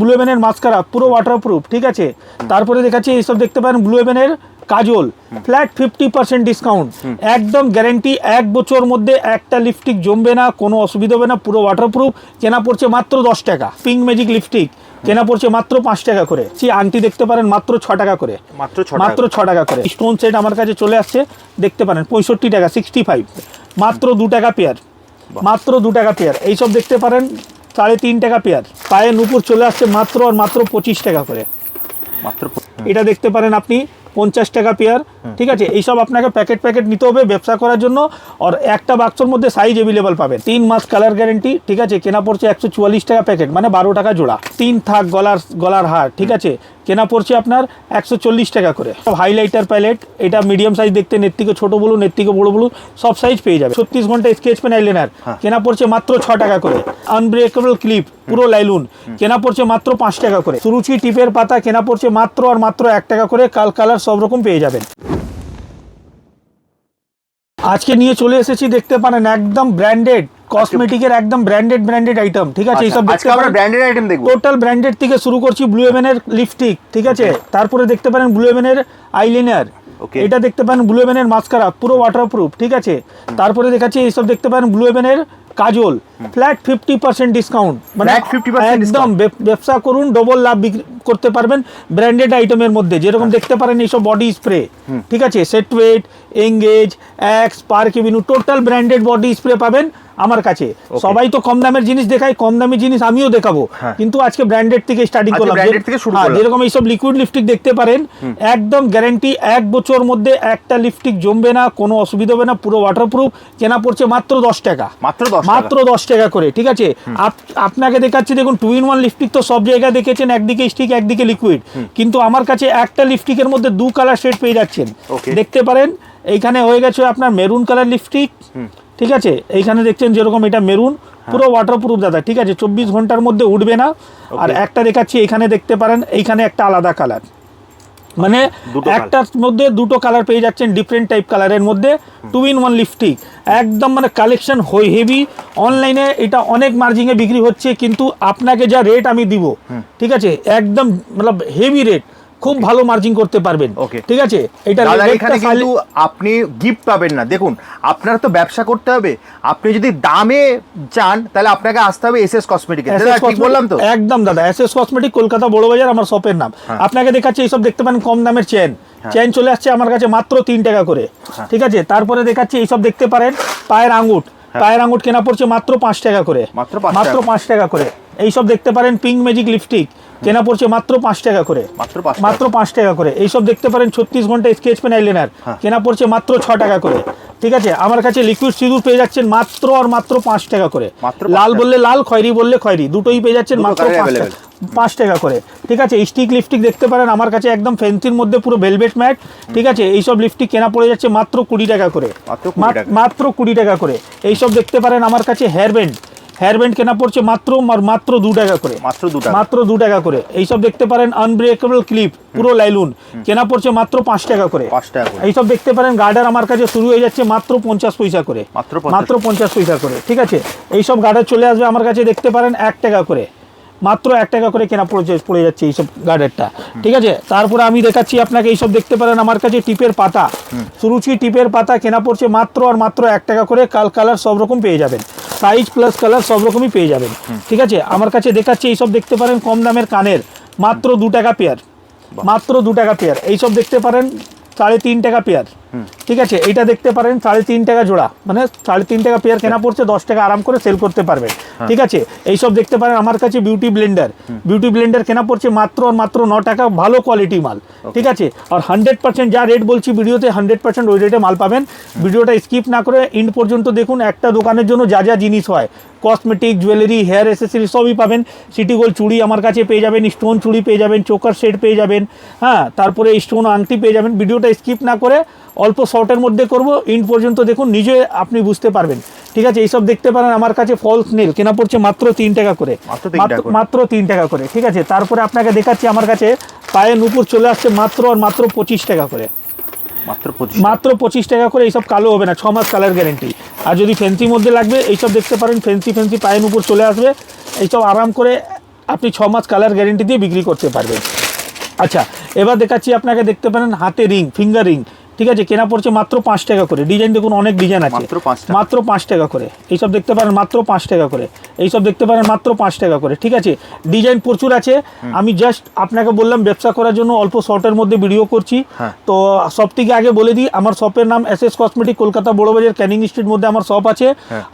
Blue এভেনের mascara পুরো waterproof ঠিক আছে? তারপরে দেখাচ্ছি এইসব দেখতে পারেন ব্লু এভেনের কাজল। ফ্ল্যাট ফিফটি পার্সেন্ট ডিসকাউন্ট একদম গ্যারেন্টি এক বছর মধ্যে একটা লিপস্টিক জমবে না কোনো অসুবিধা হবে না পুরো ওয়াটারপ্রুফ কেনা পড়ছে মাত্র দশ টাকা পিঙ্ক ম্যাজিক লিপস্টিক কেনা পড়ছে মাত্র পাঁচ টাকা করে। সেই আংটি দেখতে পারেন মাত্র ছ টাকা করে। মাত্র মাত্র ছ টাকা করে। স্টোন সেট আমার কাছে চলে আসছে দেখতে পারেন পঁয়ষট্টি টাকা সিক্সটি ফাইভ মাত্র দু টাকা পেয়ার মাত্র দু টাকা পেয়ার এইসব দেখতে পারেন সাড়ে তিন টাকা পেয়ার পায়ে নুপুর চলে আসছে মাত্র আর মাত্র পঁচিশ টাকা করে। মাত্র এটা দেখতে পারেন আপনি পঞ্চাশ টাকা পেয়ার। ঠিক আছে? এইসব আপনাকে প্যাকেট প্যাকেট নিতে হবে ব্যবসা করার জন্য। আর একটা বাক্সর মধ্যে সাইজ অ্যাভেলেবল পাবেন। তিন মাস কালার গ্যারেন্টি ঠিক আছে? কেনা পড়ছে একশো চুয়াল্লিশ টাকা প্যাকেট মানে বারো টাকা জোড়া। তিন থাক গলার গলার হার ঠিক আছে? কেনা পড়ছে আপনার একশো চল্লিশ টাকা করে। হাইলাইটার প্যালেট এটা মিডিয়াম সাইজ দেখতে নেট থেকে ছোটো বলুন নেট থেকে বড়ো বলুন সব সাইজ পেয়ে যাবে। ছত্রিশ ঘণ্টা স্কেচ পেন আইলেনার কেনা পড়ছে মাত্র ছ টাকা করে। আনব্রেকেবল ক্লিপ পুরো লাইলুন কেনা পড়ছে মাত্র পাঁচ টাকা করে। সুরুচি টিপের পাতা কেনা পড়ছে মাত্র আর মাত্র এক টাকা করে কাল কালার সব রকম পেয়ে যাবেন। আজকে নিয়ে চলে এসেছি দেখতে পারেন একদম ব্র্যান্ডেড কসমেটিকের একদম ব্র্যান্ডেড ব্র্যান্ডেড আইটেম ঠিক আছে? এইসব আচ্ছা, দেখতে আজকে আমরা ব্র্যান্ডেড আইটেম দেখব। টোটাল ব্র্যান্ডেড থেকে শুরু করছি ব্লু এভেনের লিপস্টিক ঠিক আছে? তারপরে দেখতে পারেন ব্লু এভেনের আইলাইনার Okay. এটা দেখতে পারেন ব্লু এভেনের মাস্কারা পুরো ওয়াটারপ্রুফ ঠিক আছে? তারপরে দেখাচ্ছি এইসব দেখতে পারেন ব্লু এভেনের কাজল ফ্ল্যাট ফিফটি পার্সেন্ট ডিসকাউন্ট মানে একদম ব্যবসা করুন ডবল লাভ বিক্রি করতে পারবেন ব্র্যান্ডেড আইটেমের মধ্যে। যেরকম দেখতে পারেন এইসব বডি স্প্রে ঠিক আছে? Set Wet Engage Axe Park Avenue total branded body spray পাবেন আমার কাছে। সবাই তো কম দামের জিনিস দেখায় কম দামি জিনিস আমিও দেখাবো। হ্যাঁ। কিন্তু আজকে ব্র্যান্ডেড থেকে স্টার্টিং করলাম। হ্যাঁ, করলাম। যেরকম এইসব লিকুইড লিপস্টিক দেখতে পারেন একদম গ্যারেন্টি এক বছর মধ্যে একটা লিপস্টিক জমবে না কোনো অসুবিধা হবে না পুরো ওয়াটারপ্রুফ কেনা পড়ছে মাত্র দশ টাকা। মাত্র দশ টাকা। মাত্র দশ টাকা করে ঠিক আছে? আপ- আপনাকে দেখাচ্ছি দেখুন টু ইন ওয়ান লিপস্টিক তো সব জায়গায় দেখেছেন একদিকে স্টিক একদিকে লিকুইড কিন্তু আমার কাছে একটা লিপস্টিকের মধ্যে দু কালার শেড পেয়ে যাচ্ছেন। দেখতে পারেন এইখানে হয়ে গেছে আপনার মেরুন কালার লিপস্টিক ঠিক আছে? এইখানে দেখছেন যেরকম এটা মেরুন হ্যাঁ। পুরো ওয়াটারপ্রুফ দাদা ঠিক আছে? চব্বিশ ঘণ্টার মধ্যে উঠবে না। আর একটা দেখাচ্ছি এখানে দেখতে পারেন এইখানে একটা আলাদা কালার মানে একটার মধ্যে দুটো কালার পেয়ে যাচ্ছেন ডিফারেন্ট টাইপ কালারের মধ্যে। টু ইন ওয়ান লিপস্টিক একদম মানে কালেকশন হই হেভি অনলাইনে এটা অনেক মার্জিংয়ে বিক্রি হচ্ছে কিন্তু আপনাকে যা রেট আমি দিব ঠিক আছে? একদম মতলব হেভি রেট খুব ভালো মার্জিং করতে পারবেন। Okay. ঠিক আছে? এটা এখানে কিন্তু আপনি গিফট পাবেন না। দেখুন আপনার তো ব্যবসা করতে হবে। আপনি যদি দামে চান তাহলে আপনাকে আসতে হবে এস এস কসমেটিক বললাম তো? একদম দাদা এস এস কসমেটিক কলকাতা বড় বাজার আমার শপের নাম। আপনাকে দেখাচ্ছি এইসব দেখতে পারেন কম দামের চেন চেন চলে আসছে আমার কাছে মাত্র তিন টাকা করে। ঠিক আছে? তারপরে দেখাচ্ছি এইসব দেখতে পারেন পায়ের আঙ্গুট পায়ের আঙ্গুট কেনা পড়ছে মাত্র পাঁচ টাকা করে। মাত্র। পাঁচ টাকা। করে। এইসব দেখতে পারেন পিঙ্ক ম্যাজিক লিপস্টিক কেনা পড়ছে মাত্র পাঁচ টাকা করে। মাত্র পাঁচ টাকা। করে। এইসব দেখতে পারেন ছত্রিশ ঘণ্টা স্কেচ পেন আইলাইনার হ্যাঁ। কেনা পড়ছে মাত্র ছ টাকা করে। ঠিক আছে? আমার কাছে লিকুইড সিঁদুর পেয়ে যাচ্ছেন মাত্র আর মাত্র পাঁচ টাকা করে। লাল বললে লাল খয়রি বললে খয়েরি। দুটোই পেয়ে যাচ্ছেন মাত্র পাঁচ টাকা। পাঁচ টাকা করে। ঠিক আছে? স্টিক লিপস্টিক দেখতে পারেন। আমার কাছে একদম ফেন্সির মধ্যে পুরো ভেলভেট ম্যাট ঠিক আছে? এইসব লিপস্টিক কেনা পড়ে যাচ্ছে মাত্র কুড়ি টাকা করে। মাত্র 20 মাত- টাকা। মাত্র কুড়ি টাকা করে। এইসব দেখতে পারেন আমার কাছে হেয়ার ব্যান্ড হেয়ার ব্যান্ড কেনা পড়ছে মাত্র মাত্র দু টাকা করে। মাত্র দু টাকা। মাত্র দু টাকা করে। এইসব দেখতে পারেন আনব্রেকেবল ক্লিপ পুরো লাইলুন। কেনা পড়ছে মাত্র পাঁচ টাকা করে। পাঁচ টাকা করে। এইসব দেখতে পারেন গার্ডার আমার কাছে শুরু হয়ে যাচ্ছে মাত্র পঞ্চাশ পয়সা করে। মাত্র মাত্র পঞ্চাশ পয়সা করে ঠিক আছে? এইসব গার্ডার চলে আসবে আমার কাছে দেখতে পারেন এক টাকা করে। মাত্র এক টাকা করে কেনা পড়ে পড়ে যাচ্ছে এইসব গার্ডারটা ঠিক আছে? তারপরে আমি দেখাচ্ছি আপনাকে এইসব দেখতে পারেন। আমার কাছে টিপের পাতা। সুরুচি টিপের পাতা কেনা পড়ছে মাত্র আর মাত্র এক টাকা করে। কাল কালার সব রকম পেয়ে যাবেন। সাইজ প্লাস কালার সব রকমই পেয়ে যাবেন। ঠিক আছে? আমার কাছে দেখাচ্ছি এইসব দেখতে পারেন কম দামের কানের। মাত্র দু টাকা পেয়ার। মাত্র দু টাকা পেয়ার। এইসব দেখতে পারেন সাড়ে তিন টাকা পেয়ার। ঠিক আছে এটা দেখতে পারেন সাড়ে তিন টাকা জোড়া। মানে সাড়ে তিন টাকা পেয়ার কেনা পড়ছে দশ টাকা আরাম করে সেল করতে পারবেন। ঠিক আছে এইসব দেখতে পারেন আমার কাছে বিউটি ব্লেন্ডার বিউটি ব্লেন্ডার কেনা পড়ছে মাত্র আর মাত্র ন টাকা ভালো কোয়ালিটি মাল। ঠিক আছে আর হান্ড্রেড পার্সেন্ট যা রেট বলছি ভিডিওতে হান্ড্রেড পার্সেন্ট ওই রেটে মাল পাবেন। ভিডিওটা স্কিপ না করে ইন্ড পর্যন্ত দেখুন একটা দোকানের জন্য যা যা জিনিস হয় কসমেটিক জুয়েলারি হেয়ার অ্যাসেসরি সবই পাবেন। সিটি গোল্ড চুড়ি আমার কাছে পেয়ে যাবেন স্টোন চুড়ি পেয়ে যাবেন চোকার সেট পেয়ে যাবেন হ্যাঁ তারপরে স্টোন আংটি পেয়ে যাবেন। ভিডিওটা স্কিপ না করে অল্প শর্টের মধ্যে করব ইন্ড পর্যন্ত দেখুন নিজে আপনি বুঝতে পারবেন। ঠিক আছে এইসব দেখতে পারেন আমার কাছে ফলস নীল কেনা পড়ছে মাত্র তিন টাকা করে। মাত্র তিন টাকা করে। মাত্র তিন টাকা করে ঠিক আছে? তারপরে আপনাকে দেখাচ্ছি আমার কাছে পায়ে নুপুর চলে আসছে মাত্র আর মাত্র পঁচিশ টাকা করে। মাত্র পঁচিশ মাত্র পঁচিশ টাকা করে এইসব কালো হবে না ছ মাস কালার গ্যারেন্টি। আর যদি ফেন্সি মধ্যে লাগবে এইসব দেখতে পারেন ফেন্সি ফেন্সি পায়ের উপর চলে আসবে। এইসব আরাম করে আপনি ছ মাস কালার গ্যারেন্টি দিয়ে বিক্রি করতে পারবেন। আচ্ছা এবার দেখাচ্ছি আপনাকে দেখতে পারেন হাতে রিং ফিঙ্গার রিং। ঠিক আছে কেনা পড়ছে মাত্র পাঁচ টাকা করে। ডিজাইন দেখুন অনেক ডিজাইন আছে। মাত্র পাঁচ টাকা। করে। এইসব দেখতে পারেন মাত্র পাঁচ টাকা করে। এইসব দেখতে পারেন মাত্র পাঁচ টাকা করে। ঠিক আছে ডিজাইন প্রচুর আছে। আমি জাস্ট আপনাকে বললাম ব্যবসা করার জন্য অল্প শর্টের মধ্যে ভিডিও করছি। হ্যাঁ। তো সব থেকে আগে বলে দিই আমার শপের নাম S S cosmetic Kolkata Burrabazar Canning street মধ্যে আমার শপ আছে। হ্যাঁ।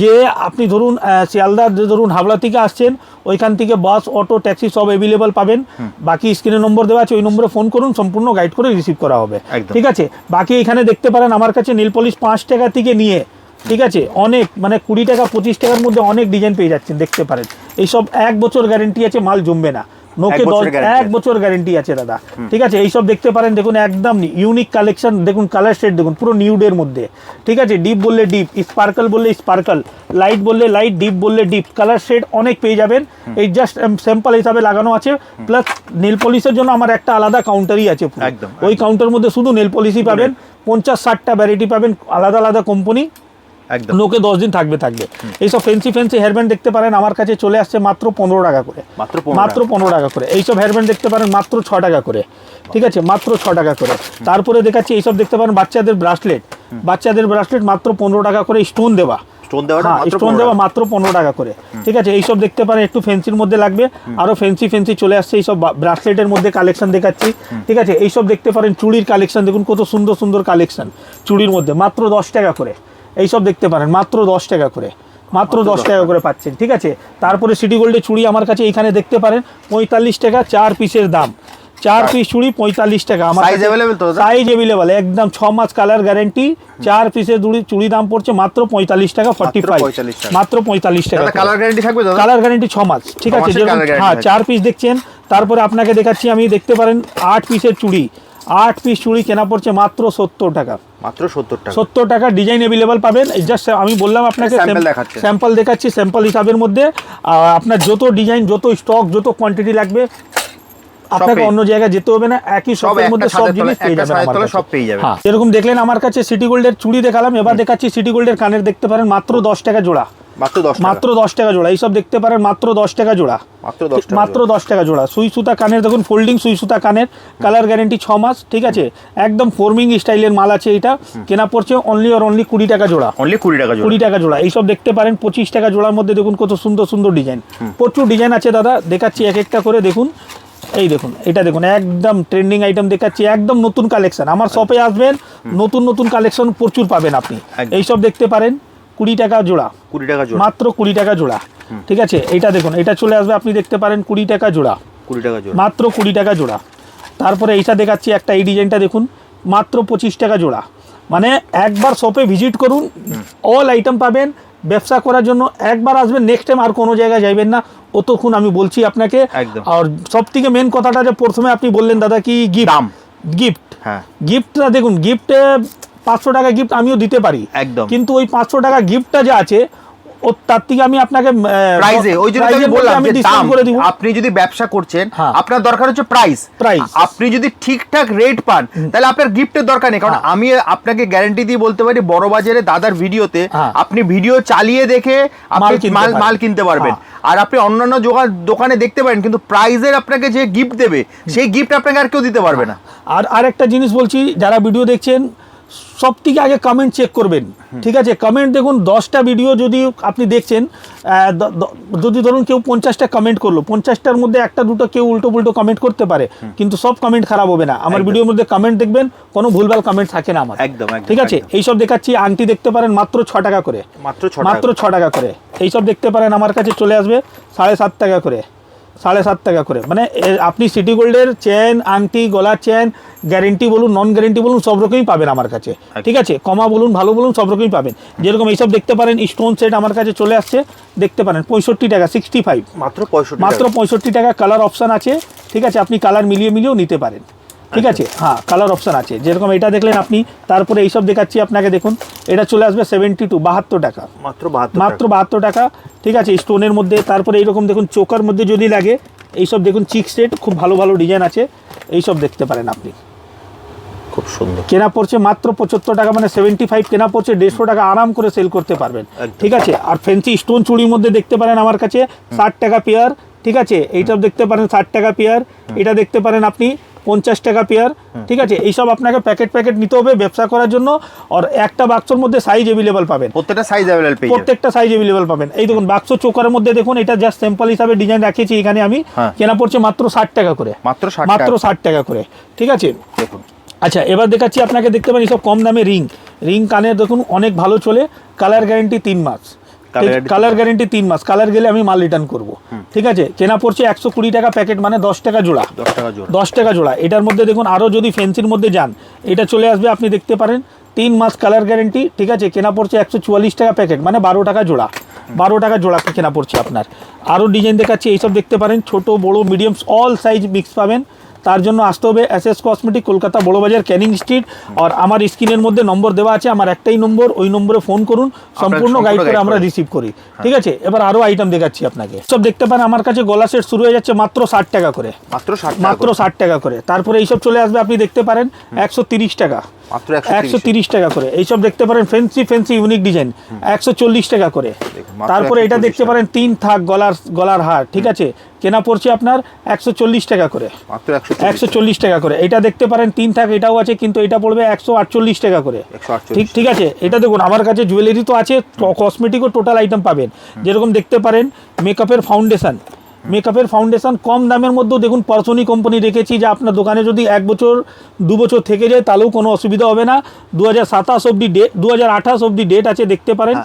যে আপনি ধরুন যে ধরুন হাবড়া থেকে আসছেন ওইখান থেকে বাস অটো ট্যাক্সি সব অ্যাভেলেবল পাবেন। বাকি স্ক্রিনে নম্বর দেওয়া আছে ওই নম্বরে ফোন করুন সম্পূর্ণ গাইড করে রিসিভ করা হবে। ঠিক আছে? বাকি এখানে দেখতে পারেন আমার কাছে নীল পলিশ পাঁচ টাকা থেকে নিয়ে, ঠিক আছে? অনেক মানে কুড়ি টাকা, পঁচিশ টাকার মধ্যে অনেক ডিজাইন পেয়ে যাচ্ছেন, দেখতে পারেন। এইসব এক বছর গ্যারেন্টি আছে, মাল জমবে না। নোকে এক বছর গ্যারেন্টি আছে দাদা। ঠিক আছে এইসব দেখতে পারেন দেখুন একদম ইউনিক কালেকশন দেখুন কালার শেড দেখুন পুরো নিউডের মধ্যে। ঠিক আছে ডিপ বললে ডিপ স্পার্কল বললে স্পার্কল লাইট বললে লাইট ডিপ বললে ডিপ কালার শেড অনেক পেয়ে যাবেন। এই জাস্ট স্যাম্পল হিসাবে লাগানো আছে। প্লাস নেল পলিশের জন্য আমার একটা আলাদা কাউন্টারই আছে। ওই কাউন্টার মধ্যে শুধু নেল পলিশই পাবেন। পঞ্চাশ ষাটটা ভ্যারাইটি পাবেন আলাদা আলাদা কোম্পানি নোকে দশ দিন থাকবে থাকবে। এইসব ফেন্সি ফেন্সি হেয়ারব্যান্ড দেখতে পারেন আমার কাছে চলে আসছে মাত্র পনেরো টাকা করে। মাত্র পনেরো টাকা। করে। এইসব হেয়ারব্যান্ড দেখতে পারেন মাত্র ছ টাকা করে। ঠিক আছে? মাত্র ছ টাকা করে। তারপরে দেখাচ্ছি এইসব দেখতে পারেন বাচ্চাদের ব্রাসলেট বাচ্চাদের ব্রাসলেট মাত্র পনেরো টাকা করে স্টোন দেওয়া। স্টোন হ্যাঁ মাত্র স্টোন 15 দেওয়া মাত্র পনেরো টাকা করে। ঠিক আছে? এইসব দেখতে পারেন একটু ফেন্সির মধ্যে লাগবে। আরও ফেন্সি ফেন্সি চলে আসছে এইসব ব্রাসলেটের মধ্যে কালেকশন দেখাচ্ছি। ঠিক আছে? এইসব দেখতে পারেন চুড়ির কালেকশন দেখুন কত সুন্দর সুন্দর কালেকশন চুড়ির মধ্যে মাত্র দশ টাকা করে। এইসব দেখতে পারেন। মাত্র দশ টাকা করে। মাত্র দশ টাকা করে পাচ্ছেন ঠিক আছে? তারপরে সিটি গোল্ডের চুড়ি আমার কাছে এখানে দেখতে পারেন পঁয়তাল্লিশ টাকা চার পিসের দাম। চার পিস চুড়ি পঁয়তাল্লিশ টাকা। আমার তো সাইজ অ্যাভেলেবল একদম ছ মাস কালার গ্যারেন্টি চার পিসের চুড়ি চুড়ি দাম পড়ছে মাত্র পঁয়তাল্লিশ টাকা ফর্টি ফাইভ মাত্র পঁয়তাল্লিশ টাকা কালার গ্যারান্টি থাকবে কালার গ্যারেন্টি ছ মাস ঠিক আছে? হ্যাঁ চার পিস দেখছেন। তারপরে আপনাকে দেখাচ্ছি আমি দেখতে পারেন আট পিসের চুড়ি। আট পিস চুড়ি কেনা পড়ছে মাত্র সত্তর টাকা। মাত্র সত্তর টাকা। সত্তর টাকা ডিজাইন অ্যাভেলেবল পাবেন। জাস্ট আমি বললাম আপনাকে। স্যাম্পল দেখাচ্ছি স্যাম্পল হিসাবের মধ্যে। আপনার যত ডিজাইন যত স্টক যত কোয়ান্টিটি লাগবে আপনাকে অন্য জায়গায় যেতে হবে না। একই শপের মধ্যে সব জিনিস পেয়ে যাবেন আমার কাছে। সব পেয়ে যাবেন। হ্যাঁ। যেরকম দেখলেন আমার কাছে সিটি গোল্ডের চুড়ি দেখালাম। এবার দেখাচ্ছি সিটি গোল্ডের কানের দেখতে পারেন। মাত্র দশ টাকা জোড়া। মাত্র দশ টাকা। মাত্র দশ টাকা জোড়া। এইসব দেখতে পারেন মাত্র দশ টাকা জোড়া। মাত্র দশ টাকা মাত্র দশ টাকা জোড়া। সুই সুতা কানের দেখুন ফোল্ডিং সুই সুতা কানের কালার গ্যারেন্টি ছ মাস ঠিক আছে? একদম ফর্মিং স্টাইলের মাল আছে এটা। কেনা পড়ছে অনলি আর অনলি কুড়ি টাকা জোড়া। অনলি কুড়ি টাকা কুড়ি টাকা জোড়া। এইসব দেখতে পারেন পঁচিশ টাকা জোড়ার মধ্যে দেখুন কত সুন্দর সুন্দর ডিজাইন প্রচুর ডিজাইন আছে দাদা। দেখাচ্ছি এক একটা করে দেখুন। এই দেখুন এটা দেখুন একদম ট্রেন্ডিং আইটেম দেখাচ্ছি। একদম নতুন কালেকশন আমার শপে আসবেন নতুন নতুন কালেকশন প্রচুর পাবেন আপনি। এইসব দেখতে পারেন। কুড়ি টাকা জোড়া। কুড়ি টাকা জোড়া। মাত্র কুড়ি টাকা জোড়া। ঠিক আছে? এটা দেখুন এটা চলে আসবে আপনি দেখতে পারেন কুড়ি টাকা জোড়া। কুড়ি টাকা জোড়া। মাত্র কুড়ি টাকা জোড়া। তারপরে এইটা দেখাচ্ছি একটা এই ডিজাইনটা দেখুন মাত্র পঁচিশ টাকা জোড়া। মানে একবার শপে ভিজিট করুন অল আইটেম পাবেন ব্যবসা করার জন্য একবার আসবেন নেক্সট টাইম আর কোনো জায়গায় যাইবেন না। অতক্ষণ আমি বলছি আপনাকে। আর সব থেকে মেন কথাটা যে প্রথমে আপনি বললেন দাদা কি গিফট। গিফট হ্যাঁ। গিফটটা দেখুন গিফটে পাঁচশো টাকা গিফট আমিও দিতে পারি একদম। কিন্তু ওই পাঁচশো টাকা গিফটটা যে আছে ও তার থেকে আমি আপনাকে প্রাইজে ওই জন্য আমি বললাম যে দাম করে দিব আপনি যদি ব্যবসা করছেন হ্যাঁ। আপনার দরকার হচ্ছে প্রাইস Price। আপনি যদি ঠিকঠাক রেট পান তাহলে আপনার গিফটের দরকার নেই কারণ হ্যাঁ। আমি আপনাকে গ্যারান্টি দিয়ে বলতে পারি বড় বাজারে দাদার ভিডিওতে হ্যাঁ। আপনি ভিডিও চালিয়ে দেখে আপনি মাল কিনতে মাল পারবেন। কিনতে পারবেন আর আপনি অন্যান্য দোকানে দেখতে পারেন কিন্তু প্রাইজের আপনাকে যে গিফট দেবে সেই গিফট আপনাকে আর কেউ দিতে পারবে না আর আরেকটা জিনিস বলছি যারা ভিডিও দেখছেন সব থেকে আগে কমেন্ট চেক করবেন। ঠিক আছে? কমেন্ট দেখুন দশটা ভিডিও যদি আপনি দেখছেন যদি ধরুন কেউ পঞ্চাশটা কমেন্ট করল পঞ্চাশটার মধ্যে একটা দুটো কেউ উল্টো পুল্টো কমেন্ট করতে পারে কিন্তু সব কমেন্ট খারাপ হবে না। আমার ভিডিওর মধ্যে কমেন্ট দেখবেন কোনো ভুলভাল কমেন্ট থাকে না আমার। একদম, ঠিক আছে। এইসব দেখাচ্ছি আংটি দেখতে পারেন মাত্র ছ টাকা করে। মাত্র মাত্র ছ টাকা করে। এইসব দেখতে পারেন আমার কাছে চলে আসবে সাড়ে সাত টাকা করে। সাড়ে সাত টাকা করে। মানে আপনি সিটি গোল্ডের চেন আংটি গলার চেন গ্যারেন্টি বলুন নন গ্যারেন্টি বলুন সব রকমই পাবেন আমার কাছে। ঠিক আছে? কমা বলুন ভালো বলুন সব রকমই পাবেন। যেরকম এইসব দেখতে পারেন স্টোন সেট আমার কাছে চলে আসছে দেখতে পারেন পঁয়ষট্টি টাকা সিক্সটি ফাইভ মাত্র পঁয়ষট্টি মাত্র পঁয়ষট্টি টাকা কালার অপশান আছে ঠিক আছে? আপনি কালার মিলিয়ে মিলিয়েও নিতে পারেন। ঠিক আছে? হ্যাঁ কালার অপশান আছে। যেরকম এটা দেখলেন আপনি তারপরে এইসব দেখাচ্ছি আপনাকে দেখুন। এটা চলে আসবে সেভেন্টি টু বাহাত্তর টাকা। মাত্র মাত্র বাহাত্তর টাকা ঠিক আছে? স্টোনের মধ্যে তারপরে এইরকম দেখুন চোকার মধ্যে যদি লাগে এইসব দেখুন চিক সেট খুব ভালো ভালো ডিজাইন আছে। এইসব দেখতে পারেন আপনি। খুব সুন্দর। কেনা পড়ছে মাত্র পঁচাত্তর টাকা মানে সেভেন্টি ফাইভ কেনা পড়ছে দেড়শো টাকা আরাম করে সেল করতে পারবেন। ঠিক আছে? আর ফ্যান্সি স্টোন চুড়ির মধ্যে দেখতে পারেন আমার কাছে ষাট টাকা পেয়ার ঠিক আছে? এইটা দেখতে পারেন ষাট টাকা পেয়ার এটা দেখতে পারেন আপনি। পঞ্চাশ টাকা পেয়ার ঠিক আছে? এইসব আপনাকে প্যাকেট প্যাকেট নিতে হবে ব্যবসা করার জন্য আর একটা বাক্সর মধ্যে সাইজ অ্যাভেলেবল পাবেন। প্রত্যেকটা সাইজ অ্যাভেলেবল প্রত্যেকটা সাইজ অ্যাভেলেবল পাবেন। এই দেখুন বাক্স চোকারের মধ্যে দেখুন এটা জাস্ট স্যাম্পল হিসাবে ডিজাইন রাখিয়েছি এখানে আমি হ্যাঁ। কেনা পড়ছে মাত্র ষাট টাকা করে। মাত্র মাত্র ষাট টাকা করে ঠিক আছে? দেখুন। আচ্ছা এবার দেখাচ্ছি আপনাকে দেখতে পারেন সব কম দামে রিং রিং কানের দেখুন অনেক ভালো চলে কালার গ্যারেন্টি তিন মাস। কালার গ্যারেন্টি তিন মাস। কালার গেলে আমি মাল রিটার্ন করব। ঠিক আছে? কেনা পড়ছে একশো কুড়ি টাকা প্যাকেট মানে দশ টাকা জোড়া। দশ টাকা জোড়া। দশ টাকা জোড়া। এটার মধ্যে দেখুন আরও যদি ফেন্সির মধ্যে যান এটা চলে আসবে আপনি দেখতে পারেন। তিন মাস কালার গ্যারেন্টি ঠিক আছে? কেনা পড়ছে একশো চুয়াল্লিশ টাকা প্যাকেট মানে বারো টাকা জোড়া। বারো টাকা জোড়া কেনা পড়ছে আপনার। আরও ডিজাইন দেখাচ্ছি এইসব দেখতে পারেন। ছোট বড় মিডিয়াম অল সাইজ মিক্স পাবেন। তার জন্য আসতে হবে S S cosmetic Kolkata Burrabazar Canning street আর আমার স্ক্রিনের মধ্যে নম্বর দেওয়া আছে আমার একটাই নম্বর ওই নম্বরে ফোন করুন সম্পূর্ণ গাইড করে আমরা রিসিভ করি। ঠিক আছে? এবার আরও আইটেম দেখাচ্ছি আপনাকে। সব দেখতে পারেন আমার কাছে গলা সেট শুরু হয়ে যাচ্ছে মাত্র ষাট টাকা করে। মাত্র ষাট মাত্র ষাট টাকা করে। তারপরে এইসব চলে আসবে আপনি দেখতে পারেন একশো তিরিশ টাকা। মাত্র একশো তিরিশ। টাকা করে। এইসব দেখতে পারেন ফেন্সি ফেন্সি ইউনিক ডিজাইন একশো চল্লিশ টাকা করে। তারপরে এটা দেখতে পারেন তিন থাক গলার গলার হার ঠিক আছে? কেনা পড়ছে আপনার একশো চল্লিশ টাকা করে। একশো চল্লিশ টাকা। করে। এটা দেখতে পারেন তিন থাক এটাও আছে কিন্তু এটা পড়বে একশো আটচল্লিশ টাকা করে। ঠিক ঠিক আছে? এটা দেখুন আমার কাছে জুয়েলারি তো আছে কসমেটিকও টোটাল আইটেম পাবেন। যেরকম দেখতে পারেন মেকআপের ফাউন্ডেশন মেকআপের ফাউন্ডেশন কম দামের মধ্যেও দেখুন পার্সনি কোম্পানি রেখেছি যে আপনার দোকানে যদি এক বছর দু বছর থেকে যায় তাহলেও কোনো অসুবিধা হবে না। দু হাজার সাতাশ অব্দি ডেট দু হাজার আঠাশ অব্দি ডেট আছে দেখতে পারেন।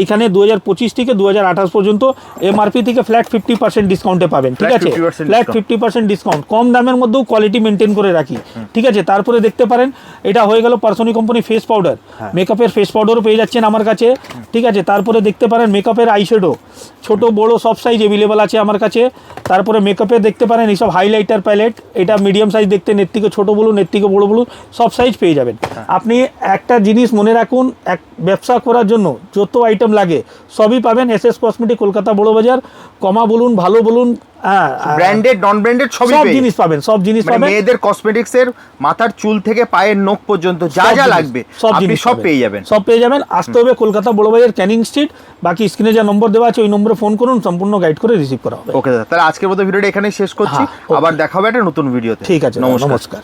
এইখানে দু হাজার পঁচিশ থেকে দু হাজার আঠাশ পর্যন্ত এমআরপি থেকে ফ্ল্যাট ফিফটি পার্সেন্ট ডিসকাউন্টে পাবেন ঠিক আছে? ফ্ল্যাট ফিফটি পার্সেন্ট ডিসকাউন্ট কম দামের মধ্যেও কোয়ালিটি মেনটেন করে রাখি ঠিক আছে? তারপরে দেখতে পারেন এটা হয়ে গেল পার্সনি কোম্পানি ফেস পাউডার মেকআপের ফেস পাউডারও পেয়ে যাচ্ছেন আমার কাছে ঠিক আছে? তারপরে দেখতে পারেন মেকআপের আইশ্যাডো ছোট বড় সব সাইজ অ্যাভেলেবেল আছে আমার কাছে। তারপরে মেকআপে দেখতে পারেন এইসব হাইলাইটার প্যালেট এটা মিডিয়াম সাইজ দেখতে নেট থেকে ছোট বলুন নেট থেকে বড় বলুন সব সাইজ পেয়ে যাবেন। আপনি একটা জিনিস মনে রাখুন এক ব্যবসা করার জন্য যত আইটেম লাগে সবই পাবেন। এস এস কসমেটিক কলকাতা বড়ো বাজার কমা বলুন ভালো বলুন হ্যাঁ ব্র্যান্ডেড নন ব্র্যান্ডেড সবই সব জিনিস পাবেন সব জিনিস মানে পাবেন। মেয়েদের কসমেটিক্স এর মাথার চুল থেকে পায়ের নখ পর্যন্ত যা যা লাগবে সব জিনিস সব পেয়ে যাবেন। সব পেয়ে যাবেন। আসতে হবে কলকাতা বড়বাজার ক্যানিং স্ট্রিট বাকি স্ক্রিনে যা নম্বর দেওয়া আছে ওই নম্বরে ফোন করুন সম্পূর্ণ গাইড করে রিসিভ করা হবে। ওকে দাদা তাহলে আজকের মতো ভিডিওটা এখানেই শেষ করছি। হ্যাঁ, আবার দেখা হবে একটা নতুন ভিডিওতে ঠিক আছে নমস্কার।